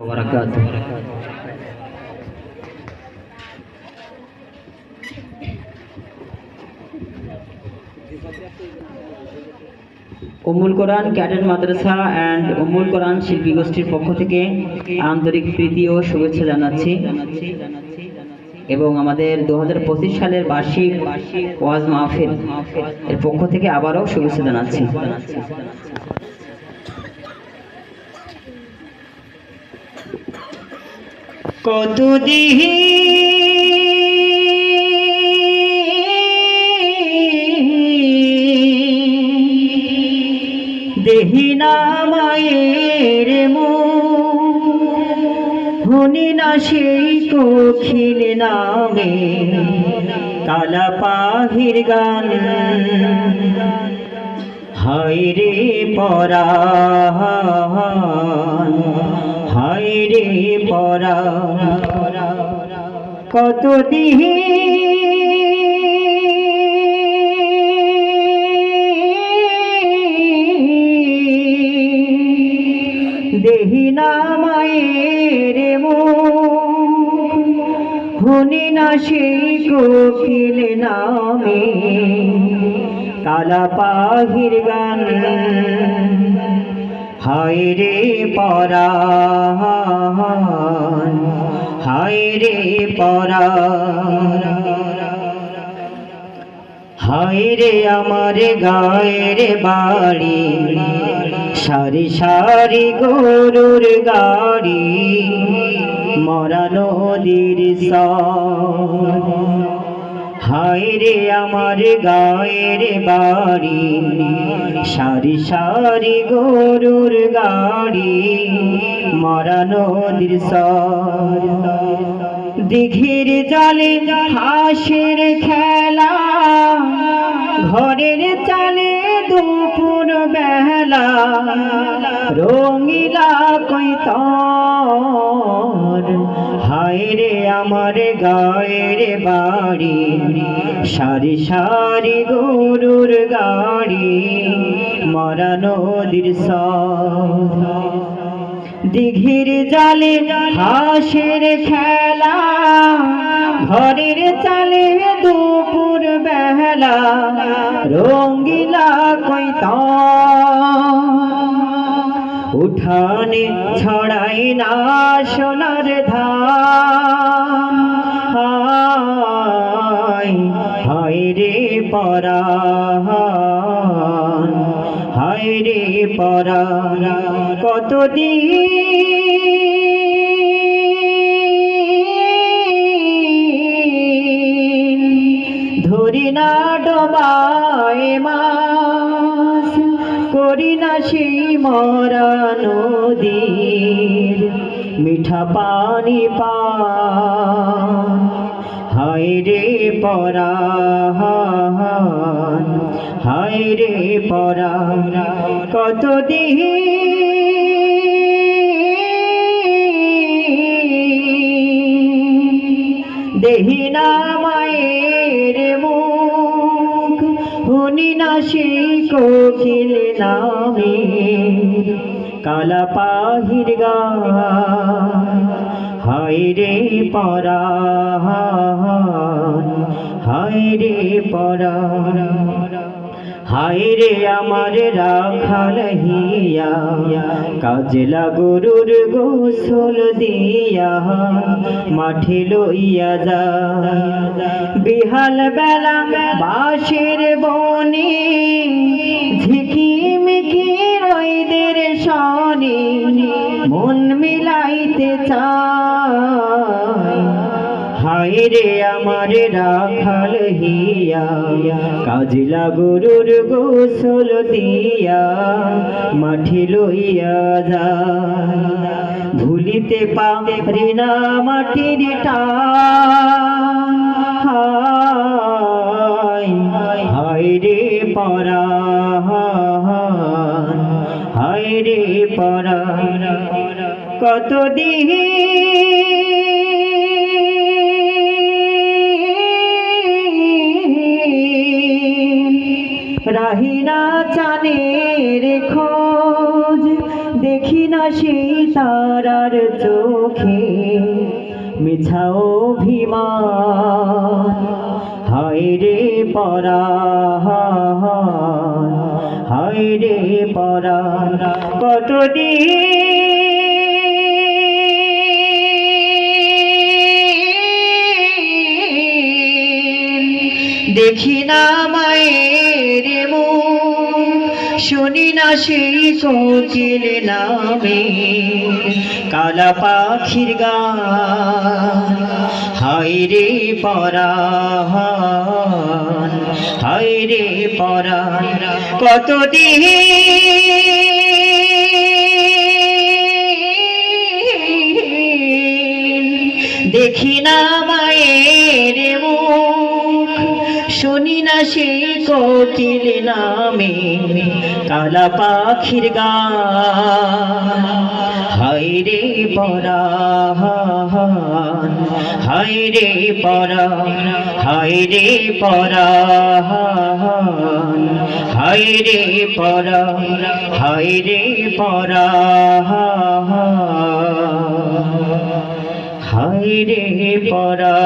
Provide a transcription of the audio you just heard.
وبركاته Ummul Quran cadet Madrasa and উম্মুল কোরআন শিল্পী গোষ্ঠীর পক্ষ থেকে আন্তরিক প্রীতি ও শুভেচ্ছা জানাচ্ছি এবং আমাদের দু সালের বার্ষিক ওয়াজ মাহফিল এর পক্ষ থেকে আবারও শুভেচ্ছা জানাচ্ছি কত দিহি দেহি না মায়ের হনি না সেই কোখিল নামে কালা পাহির গান। হায় রে পরা হায় রে পরা কত দিহি দেহি না মায়ের হুনি না সেই কোকিল নামে কালা পাহির গান। হায় রে পরা হায় রে পরা হায় রে আমার গায়ের বাড়ি, সারি সারি গরুর গাড়ি, মরা নদীর হায় রে আমার গায়ের বাড়ি, সারি সারি গরুর গাড়ি, মরা নদীর সর। দিঘির জলে হাসির খেলা, ঘরের চালে দুপুর বেলা রঙিলা হায় রে আমার গায়ের বাড়ি। সারি সারি গরুর গাড়ি, মরা নদীর দিঘির জলে হাসের খেলা, ঘরের চালে দুপুর বেলা, রঙ্গিলা কইত উঠানে ছড়াই না সোনার দিন ধরি না ডোবায় মাস করি না সেই মরা নদীর মিঠা পানি পা হায় রে পরা হায় রে পরা কত দেহি না মায়ের মুখ, হুনি না সেই নামে। কালা পাহির গা, হায় রে পরা হায় রে পরা হায় রে আমার রাখাল হিয়া কাজলা গরুর গোসল দিয়া, মাঠে লইয়া যা। বিহাল বেলা বাঁশের বনে ঝিকি মিকি রইদের আমার রাখাল হিয়া। কাজলা গরুর গোসল দিয়া মাঠে লইয়া যা ভুলিতে পারি না মাটির টান। রে পরা হায় রে পরা কত তারার চোখে মিছাও অভিমান। হায় রে পরা হায় রে পরা কতদিন? দেখি না মায়ের শুনি না সেই কোকিল নামে কালা পাখির গান হায় রে পরাণ, হায় রে পরাণ, কতদিন দেখি না মায়ের মুখ। শুনি না সেই কোকিল নামে কালা পাখির গা। হায় রে পরাণ হায় রে পরাণ হায় রে পরাণ হায় রে পরাণ হায় রে পরাণ হায় রে পরা